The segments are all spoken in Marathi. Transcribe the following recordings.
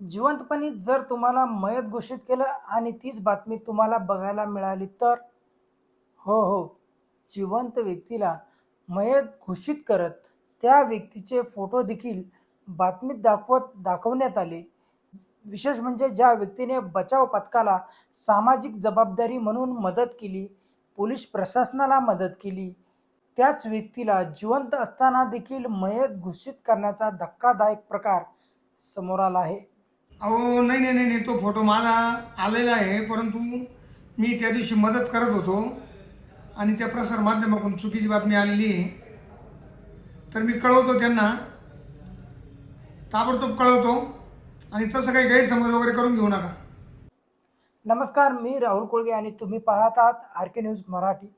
जिवंतपणी जर तुम्हाला मयत घोषित केलं आणि तीच बातमी तुम्हाला बघायला मिळाली तर? हो हो. जिवंत व्यक्तीला मयत घोषित करत त्या व्यक्तीचे फोटो देखील बातमीत दाखवत दाखवण्यात आले. विशेष म्हणजे ज्या व्यक्तीने बचाव पथकाला सामाजिक जबाबदारी म्हणून मदत केली पोलीस प्रशासनाला मदत केली त्याच व्यक्तीला जिवंत असताना देखील मयत घोषित करण्याचा धक्कादायक प्रकार समोर आला आहे. अहो नाही नाही नाही नाही तो फोटो मला आलेला आहे परंतु मी त्या दिवशी मदत करत होतो. आणि त्या प्रसार माध्यमातून चुकीची बातमी आलेली आहे. तर मी कळवतो त्यांना. ताबडतोब कळवतो. आणि तसं काही गैरसमज वगैरे करून घेऊ नका. नमस्कार मी राहुल कोळगे आणि तुम्ही पाहत आहात आर के न्यूज मराठी.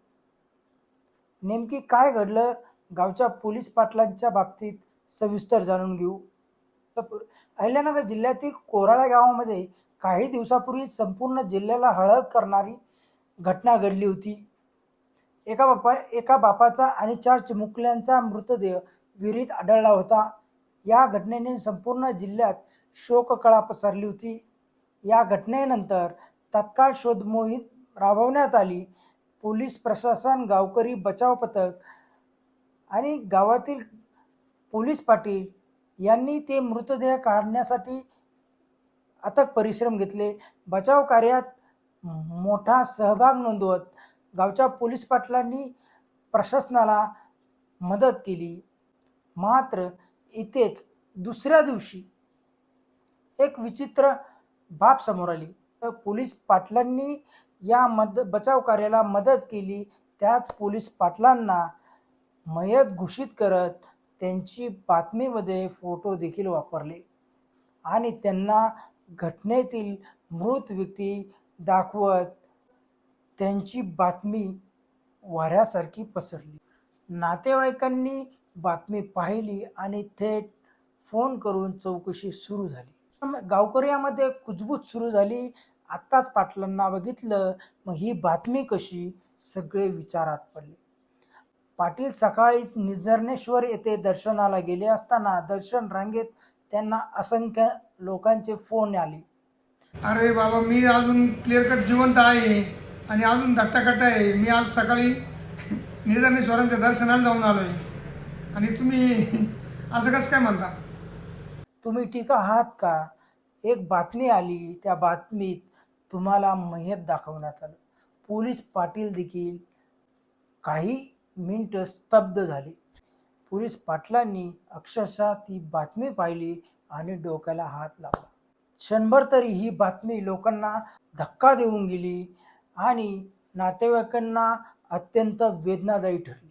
नेमकी काय घडलं? गावच्या पोलीस पाटलांच्या बाबतीत सविस्तर जाणून घेऊ. अहिल्यानगर जिल्ह्यातील कोराळा गावामध्ये काही दिवसापूर्वी संपूर्ण जिल्ह्याला हळद करणारी घटना घडली होती. एका बापा एका बापाचा आणि चार चिमुकल्यांचा मृतदेह विहिरीत आढळला होता. या घटनेने संपूर्ण जिल्ह्यात शोककळा पसरली होती. या घटनेनंतर तत्काळ शोध मोहीम राबवण्यात आली. पोलीस प्रशासन गावकरी बचाव पथक आणि गावातील पोलीस पाटील यांनी ते मृतदेह काढण्यासाठी अथक परिश्रम घेतले. बचाव कार्यात मोठा सहभाग नोंदवत गावच्या पोलीस पाटलांनी प्रशासनाला मदत केली. मात्र इथेच दुसऱ्या दिवशी एक विचित्र बाब समोर आली. तर पोलीस पाटलांनी या मद बचाव कार्याला मदत केली. त्याच पोलीस पाटलांना मयत घोषित करत त्यांची बातमीमध्ये फोटो देखील वापरले. आणि त्यांना घटनेतील मृत व्यक्ती दाखवत त्यांची बातमी वाऱ्यासारखी पसरली. नातेवाईकांनी बातमी पाहिली आणि थेट फोन करून चौकशी सुरू झाली. गावकऱ्यामध्ये कुजबूज सुरू झाली. आत्ताच पाटलांना बघितलं. मग ही बातमी कशी? सगळे विचारात पडले. पाटील सकाळीच निजर्णेश्वर येथे दर्शनाला गेले असताना दर्शन रांगेत त्यांना असंख्य लोकांचे फोन आले. अरे बाबा मी अजून क्लिअर कट जिवंत आहे आणि अजून धट्टाकट्टा आहे. मी आज सकाळी निधनेश्वरांच्या दर्शनाला जाऊन आलो आहे आणि तुम्ही असं कसं काय म्हणता? तुम्ही ठीक आहात का? एक बातमी आली. त्या बातमीत तुम्हाला मयत दाखवण्यात आलं. पोलीस पाटील देखील काही मिनटं स्तब्ध झाली. पोलीस पाटलांनी अक्षरशः ती बातमी पाहिली आणि डोक्याला हात लावला. क्षणभर तरी ही बातमी लोकांना धक्का देऊन गेली आणि नातेवाईकांना अत्यंत वेदनादायी ठरली.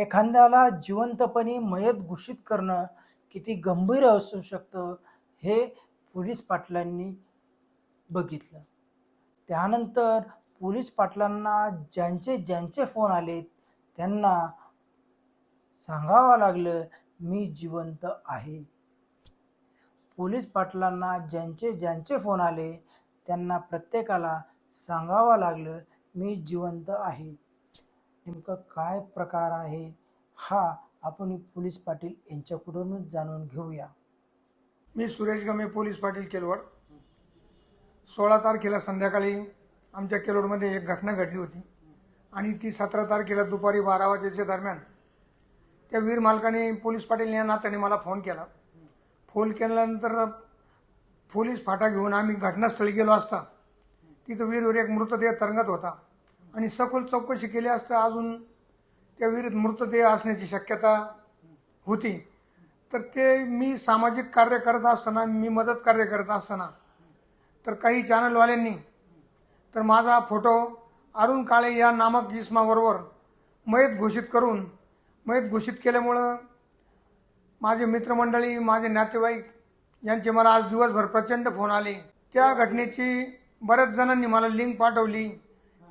एखाद्याला जिवंतपणे मयत घोषित करणं किती गंभीर असू शकतं हे पोलीस पाटलांनी बघितलं. त्यानंतर पोलीस पाटलांना ज्यांचे ज्यांचे फोन आले त्यांना सांगावं लागलं मी जिवंत आहे. पोलीस पाटलांना ज्यांचे ज्यांचे फोन आले त्यांना प्रत्येकाला सांगावं लागलं मी जिवंत आहे. नेमकं काय प्रकार आहे हा आपण पोलीस पाटील यांच्याकडूनच जाणून घेऊया. मी सुरेश गमे पोलीस पाटील केलवड. सोळा तारखेला संध्याकाळी आमच्या केलोडमध्ये एक घटना घडली होती. आणि ती सतरा तारखेला दुपारी बारा वाजेच्या दरम्यान त्या वीर मालकाने पोलीस पाटील या नात्याने मला फोन केला. फोन केल्यानंतर पोलीस फाटा घेऊन आम्ही घटनास्थळी गेलो असता. तिथं वीरवर एक मृतदेह तरंगत होता आणि सखोल चौकशी केली असता अजून त्या विहिरीत मृतदेह असण्याची शक्यता होती. तर ते मी सामाजिक कार्य करत असताना मी मदत कार्य करत असताना तर काही चॅनलवाल्यांनी तर माझा फोटो अरुण काळे या नामक इसमाबरोबर मयत घोषित करून मयत घोषित केल्यामुळं माझे मित्रमंडळी माझे नातेवाईक यांचे मला आज दिवसभर प्रचंड फोन आले. त्या घटनेची बऱ्याच जणांनी मला लिंक पाठवली.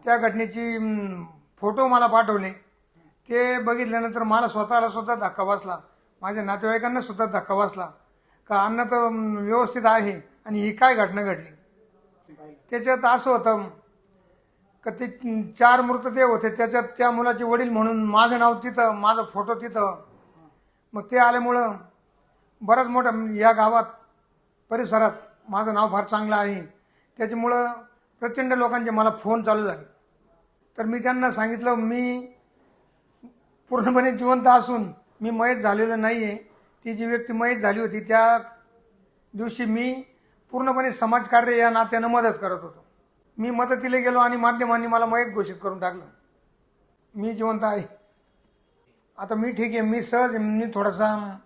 त्या घटनेची फोटो मला पाठवले. ते बघितल्यानंतर मला स्वतःला सुद्धा धक्का बसला. माझ्या नातेवाईकांना सुद्धा धक्का बसला. का अन्न तर व्यवस्थित आहे आणि ही काय घटना घडली? त्याच्यात असं होतं का ते चार मृतदेह होते त्याच्यात त्या मुलाचे वडील म्हणून माझं नाव तिथं माझा फोटो तिथं. मग ते आल्यामुळं बराच मोठा म्हणजे या गावात परिसरात माझं नाव फार चांगलं आहे. त्याच्यामुळं प्रचंड लोकांचे मला फोन चालू झाले. तर मी त्यांना सांगितलं मी पूर्णपणे जिवंत असून मी मयत झालेलो नाही आहे ती जी व्यक्ती मयत झाली होती त्या दिवशी मी पूर्णपणे समाजकार्य या नात्यानं मदत करत होतो. मी मदतीला गेलो आणि माध्यमांनी मला मयत घोषित करून टाकलं. मी जिवंत आहे. आता मी ठीक आहे. मी सहज मी थोडासा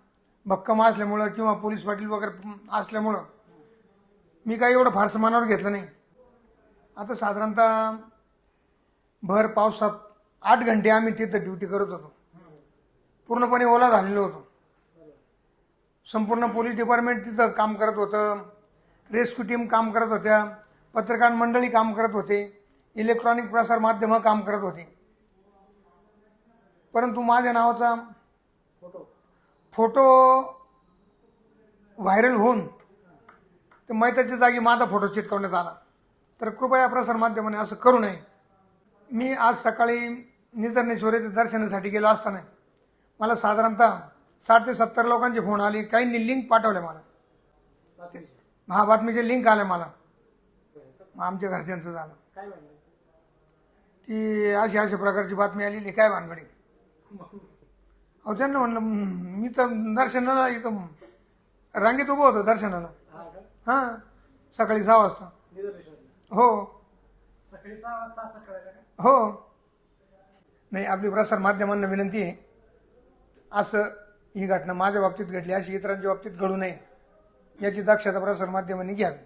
भक्कम असल्यामुळं किंवा पोलीस पाटील वगैरे असल्यामुळं मी काही एवढं फारसं मनावर घेतलं नाही. आता साधारणतः भर पावसात आठ घंटे आम्ही तिथं ड्युटी करत होतो. पूर्णपणे ओला झालेलो होतो. संपूर्ण पोलीस डिपार्टमेंट तिथं काम करत होतं. रेस्क्यू टीम काम करत होत्या. पत्रकार मंडळी काम करत होते. इलेक्ट्रॉनिक प्रसार माध्यमं काम करत होते. परंतु माझ्या नावाचा फोटो. फोटो व्हायरल होऊन ते मैताच्या जागी माझा फोटो चिटकवण्यात आला. तर कृपया प्रसार माध्यमाने असं करू नये. मी आज सकाळी निधर्णेश्वरीच्या दर्शनासाठी गेलो असताना मला साधारणतः साठ ते सत्तर लोकांचे फोन आले. काहींनी लिंक पाठवले मला. हा बातमीचे लिंक आले मला. मग आमच्या घरच्यांचं झालं. काय म्हणलं? ती अशी अशा प्रकारची बातमी आलेली काय भानगडी? अहो त्यांना म्हणलं "हं, मी तर दर्शनाला इथं रांगेत उभं होतो दर्शनाला. हा सकाळी सहा वाजता. हो. सकाळी सहा वाजता हो. नाही आपली प्रसार माध्यमांना विनंती आहे असं ही घटना माझ्या बाबतीत घडली अशी इतरांच्या बाबतीत घडू नये याची दक्षता प्रसार माध्यमांनी घ्यावी.